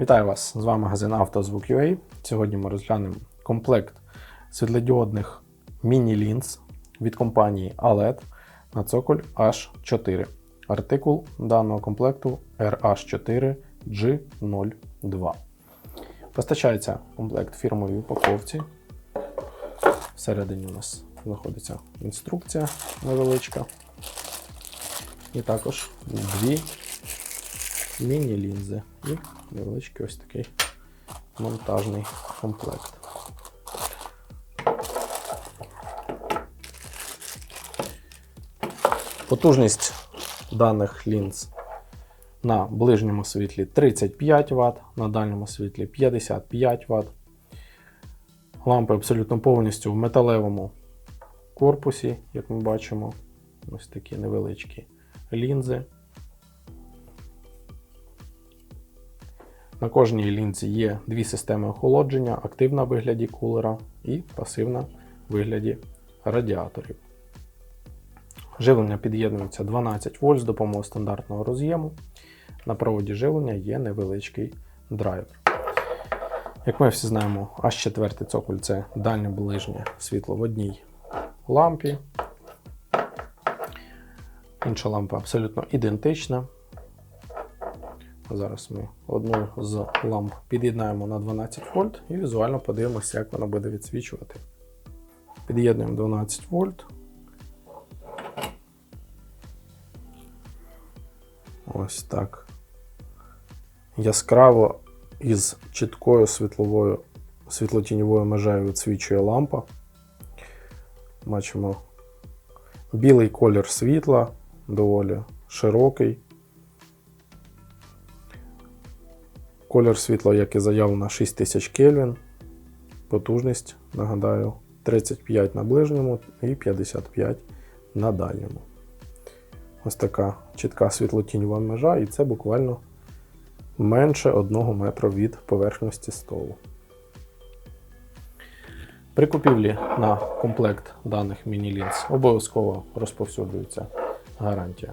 Вітаю вас! З вами магазин «Автозвук.UA». Сьогодні ми розглянемо комплект світлодіодних міні-лінз від компанії ALED на цоколь H4. Артикул даного комплекту RH4G02. Постачається комплект фірмовій упаковці. Всередині у нас знаходиться інструкція невеличка. І також дві міні-лінзи і невеличкий ось такий монтажний комплект. Потужність даних лінз на ближньому світлі 35 Вт, на дальньому світлі 55 Вт. Лампи абсолютно повністю в металевому корпусі, як ми бачимо. Ось такі невеличкі лінзи. На кожній лінзі є дві системи охолодження: активна в вигляді кулера і пасивна в вигляді радіаторів. Живлення під'єднується 12 вольт з допомогою стандартного роз'єму. На проводі живлення є невеличкий драйвер. Як ми всі знаємо, аж четвертий цоколь це дальнє ближнє світло в одній лампі. Інша лампа абсолютно ідентична. Зараз ми одну з ламп під'єднаємо на 12 вольт і візуально подивимося, як вона буде відсвічувати. Під'єднуємо 12 вольт. Ось так. Яскраво із чіткою світловою світлотіньовою межею відсвічує лампа. Бачимо білий колір світла, доволі широкий. Колір світла, як і заявлено, 6000 Кельвін. Потужність, нагадаю, 35 на ближньому і 55 на дальньому. Ось така чітка світлотіньова межа, і це буквально менше 1 метра від поверхності столу. При купівлі на комплект даних міні-лінз обов'язково розповсюджується гарантія.